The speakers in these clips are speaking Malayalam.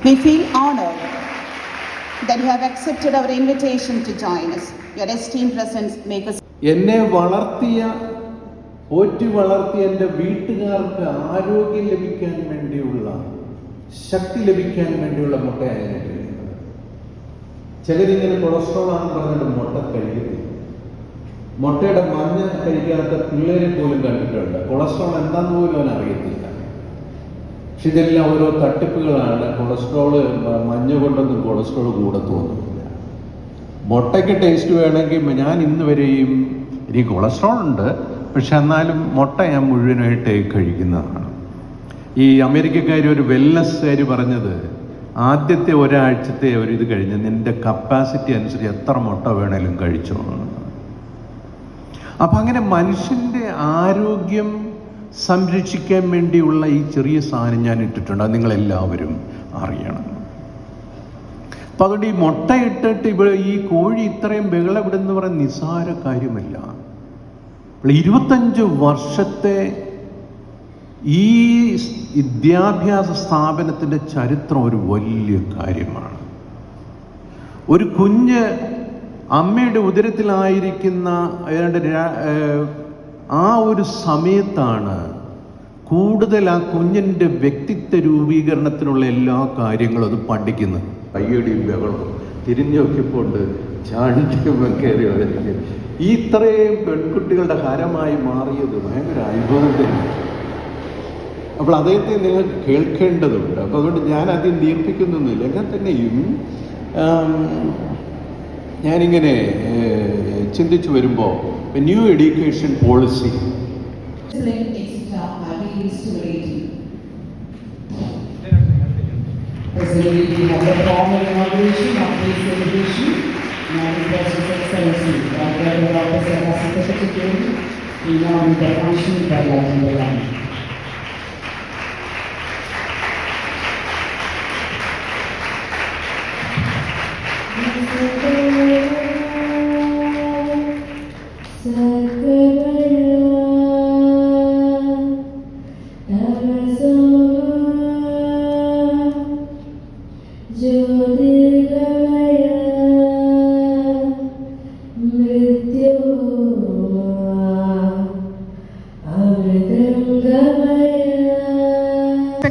We feel honored that you have accepted our invitation to join us. Your esteemed presence makes us. എന്നെ വളർത്തിയ പോറ്റി വളർത്തിയ എന്റെ വീട്ടുകാർക്ക് ആരോഗ്യം ലഭിക്കാൻ വേണ്ടിയുള്ള ശക്തി ലഭിക്കാൻ വേണ്ടിയുള്ള മുട്ടയായിരുന്നു ചിലരിങ്ങനെ കൊളസ്ട്രോൾ ആണെന്ന് പറഞ്ഞിട്ട് മുട്ട കഴിക്കത്തില്ല മുട്ടയുടെ മഞ്ഞ കഴിക്കാത്ത പിള്ളേരെ പോലും കണ്ടിട്ടുണ്ട്. കൊളസ്ട്രോൾ എന്താന്ന് പോലും അവൻ അറിയത്തില്ല. പക്ഷെ ഇതെല്ലാം ഓരോ തട്ടിപ്പുകളാണ്. കൊളസ്ട്രോൾ മഞ്ഞ കൊണ്ടൊന്നും കൊളസ്ട്രോൾ കൂടെ തോന്നുന്നില്ല. മുട്ടയ്ക്ക് ടേസ്റ്റ് വേണമെങ്കിൽ ഞാൻ ഇന്ന് വരെയും എനിക്ക് കൊളസ്ട്രോൾ ഉണ്ട്. പക്ഷെ എന്നാലും മുട്ട ഞാൻ മുഴുവനായിട്ട് കഴിക്കുന്നതാണ്. ഈ അമേരിക്കക്കാർ ഒരു വെൽനസ്സുകാർ പറഞ്ഞത് ആദ്യത്തെ ഒരാഴ്ചത്തെ ഒരു ഇത് കഴിഞ്ഞ് നിന്റെ കപ്പാസിറ്റി അനുസരിച്ച് എത്ര മുട്ട വേണേലും കഴിച്ചോ എന്നാണ്. അപ്പം അങ്ങനെ മനുഷ്യന്റെ ആരോഗ്യം സംരക്ഷിക്കാൻ വേണ്ടിയുള്ള ഈ ചെറിയ സാധനം ഞാൻ ഇട്ടിട്ടുണ്ട്. അത് നിങ്ങളെല്ലാവരും അറിയണം. അപ്പം അതുകൊണ്ട് ഈ മുട്ട ഇട്ടിട്ട് ഇവിടെ ഈ കോഴി ഇത്രയും ബഹളം ഇവിടെന്ന് പറയുന്ന നിസ്സാര കാര്യമല്ല. ഇരുപത്തഞ്ച് വർഷത്തെ ഈ വിദ്യാഭ്യാസ സ്ഥാപനത്തിന്റെ ചരിത്രം ഒരു വലിയ കാര്യമാണ്. ഒരു കുഞ്ഞ് അമ്മയുടെ ഉദരത്തിലായിരിക്കുന്ന ഏതാണ്ട് ആ ഒരു സമയത്താണ് കൂടുതൽ ആ കുഞ്ഞിന്റെ വ്യക്തിത്വ രൂപീകരണത്തിനുള്ള എല്ലാ കാര്യങ്ങളും അത് പഠിക്കുന്നത്. കയ്യടിയും ബഹളവും. തിരിഞ്ഞൊക്കെപ്പോണ്ട് ചാണ്ടിയും കയറി വന്നിരിക്കുന്നു. ഈ ഇത്രയും പെൺകുട്ടികളുടെ ഹരമായി മാറിയത് ഭയങ്കര അനുഭവം തന്നെ. അപ്പോൾ അദ്ദേഹത്തെ നിങ്ങൾ കേൾക്കേണ്ടതുണ്ട്. അപ്പോൾ അതുകൊണ്ട് ഞാൻ ആദ്യം ദീർപ്പിക്കുന്നൊന്നുമില്ല. എന്നാൽ തന്നെയും ഞാനിങ്ങനെ ചിന്തിച്ചു വരുമ്പോൾ new education policy Excellent extra happy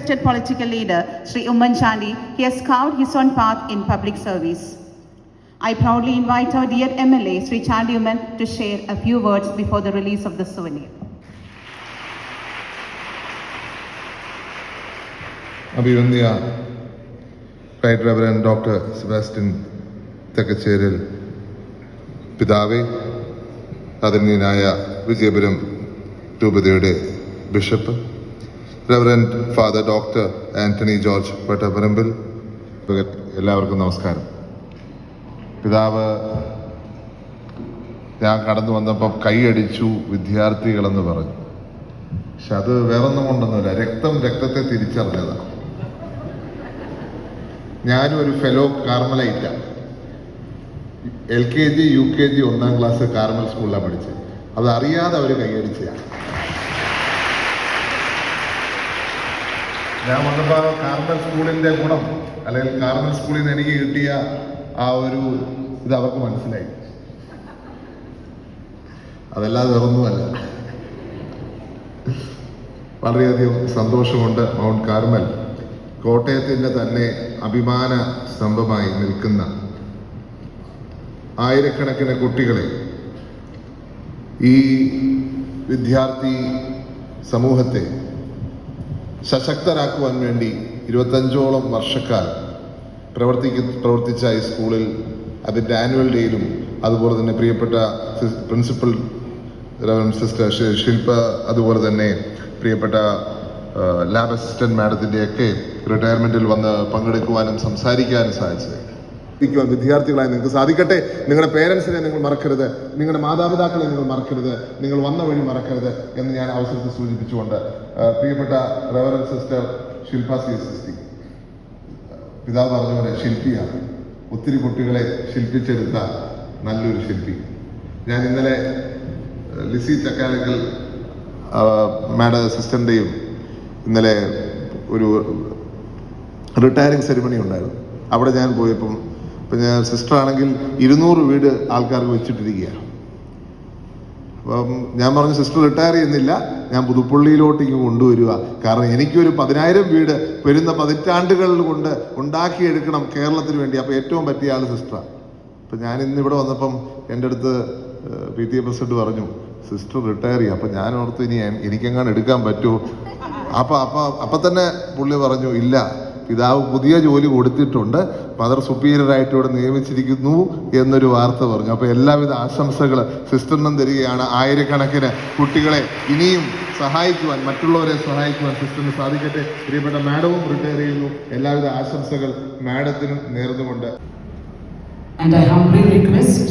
respected political leader, Sri Umman Chandi, he has carved his own path in public service. I proudly invite our dear MLA, Sri Chandi Umman, to share a few words before the release of the souvenir. അഭിവന്യ right reverend doctor Sebastian Thekkecheril പിതാവേ ആദരണീയനായ വിജയപുരം രൂപതയുടെ bishop Reverend father doctor Antony George Pettapparambil എല്ലാവർക്കും നമസ്കാരം. പിതാവ് ഞാൻ കടന്നു വന്നപ്പോൾ കൈയടിച്ചു വിദ്യാർത്ഥികളെന്ന് പറഞ്ഞു. പക്ഷെ അത് വേറൊന്നും കൊണ്ടൊന്നുമില്ല രക്തം രക്തത്തെ തിരിച്ചറിഞ്ഞതാണ് ഞാനും ഒരു fellow Carmelite L K G U K G ഒന്നാം ക്ലാസ് കാർമൽ സ്കൂളിലാണ് പഠിച്ചത്. അത് അറിയാതെ അവർ കൈയടിച്ചതാണ് ഞാൻ വന്നപ്പോൾ കാർമൽ സ്കൂളിന്റെ ഗുണം അല്ലെങ്കിൽ കാർമൽ സ്കൂളിൽ നിന്ന് എനിക്ക് കിട്ടിയ ആ ഒരു ഇത് അവർക്ക് മനസ്സിലായി. അതല്ലാതെ വേറൊന്നുമല്ല. വളരെയധികം സന്തോഷമുണ്ട് മൗണ്ട് കാർമൽ. കോട്ടയത്തിന്റെ തന്നെ അഭിമാന സ്തംഭമായി നിൽക്കുന്ന ആയിരക്കണക്കിന് കുട്ടികളെ ഈ വിദ്യാർത്ഥി സമൂഹത്തെ സശക്തരാക്കുവാൻ വേണ്ടി ഇരുപത്തഞ്ചോളം വർഷക്കാലം പ്രവർത്തിക്ക പ്രവർത്തിച്ച ഈ സ്കൂളിൽ അതിന്റെ ആനുവൽ ഡേയിലും അതുപോലെ തന്നെ പ്രിയപ്പെട്ട പ്രിൻസിപ്പൽ സിസ്റ്റർ ശില്പ അതുപോലെ തന്നെ പ്രിയപ്പെട്ട ലാബ് അസിസ്റ്റന്റ് മാഡത്തിന്റെയൊക്കെ റിട്ടയർമെന്റിൽ വന്ന് പങ്കെടുക്കുവാനും സംസാരിക്കാനും സാധിച്ചത്. ഇരിക്കുവാൻ വിദ്യാർത്ഥികളായി നിങ്ങൾക്ക് സാധിക്കട്ടെ. നിങ്ങളുടെ പേരൻസിനെ നിങ്ങൾ മറക്കരുത്. നിങ്ങളുടെ മാതാപിതാക്കളെ നിങ്ങൾ മറക്കരുത്. നിങ്ങൾ വന്ന വഴി മറക്കരുത് എന്ന് ഞാൻ അവസരത്തിൽ സൂചിപ്പിച്ചുകൊണ്ട് പ്രിയപ്പെട്ട reverend sister Shilpa C S S T. പിതാവ് പറഞ്ഞ പോലെ ശില്പിയാണ്. ഒത്തിരി കുട്ടികളെ ശില്പിച്ചെടുത്ത നല്ലൊരു ശില്പി. ഞാൻ ഇന്നലെ ലിസി ചക്കാലക്കൽ മാഡം സിസ്റ്ററിന്റെയും ഇന്നലെ ഒരു റിട്ടയറിങ് സെറിമണി ഉണ്ടായിരുന്നു. അവിടെ ഞാൻ പോയപ്പം ഞാൻ സിസ്റ്റർ ആണെങ്കിൽ ഇരുന്നൂറ് വീട് ആൾക്കാർക്ക് വെച്ചിട്ടിരിക്കുകയാണ്. അപ്പം ഞാൻ പറഞ്ഞ സിസ്റ്റർ റിട്ടയർ ചെയ്യുന്നില്ല. ഞാൻ പുതുപ്പള്ളിയിലോട്ട് ഇങ്ങ് കൊണ്ടുവരിക. കാരണം എനിക്കൊരു പതിനായിരം വീട് വരുന്ന പതിറ്റാണ്ടുകൾ കൊണ്ട് ഉണ്ടാക്കിയെടുക്കണം കേരളത്തിന് വേണ്ടി. അപ്പോൾ ഏറ്റവും പറ്റിയ ആൾ സിസ്റ്ററാണ് അപ്പം ഞാൻ ഇന്ന് ഇവിടെ വന്നപ്പം എന്റെ അടുത്ത് പി ടി എ പ്രസിഡന്റ് പറഞ്ഞു സിസ്റ്റർ റിട്ടയർ ചെയ്യുക. അപ്പം ഞാൻ ഓർത്തു ഇനി എനിക്കെങ്ങാണ്ട് എടുക്കാൻ പറ്റുമോ അപ്പം അപ്പം അപ്പം തന്നെ പുള്ളി പറഞ്ഞു ഇല്ല പിതാവ് പുതിയ ജോലി കൊടുത്തിട്ടുണ്ട്. മദർ സുപ്പീരിയറായിട്ട് ഇവിടെ നിയമിച്ചിരിക്കുന്നു എന്നൊരു വാർത്ത പറഞ്ഞു. അപ്പോൾ എല്ലാവിധ ആശംസകൾ സിസ്റ്ററിനും തരികയാണ്. ആയിരക്കണക്കിന് കുട്ടികളെ ഇനിയും സഹായിക്കുവാൻ മറ്റുള്ളവരെ സഹായിക്കുവാൻ സിസ്റ്ററിന് സാധിക്കട്ടെ. പ്രിയപ്പെട്ട മാഡവും റിട്ടയർ ചെയ്യുന്നു. എല്ലാവിധ ആശംസകൾ മാഡത്തിനും നേർന്നുകൊണ്ട് And I humbly request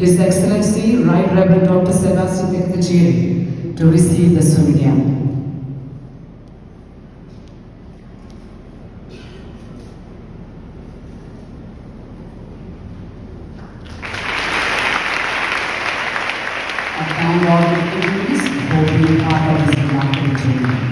His Excellency Right Reverend Dr. Sebastian Mukherjee to receive the Surya. rewarded in peace, hoping others in that return.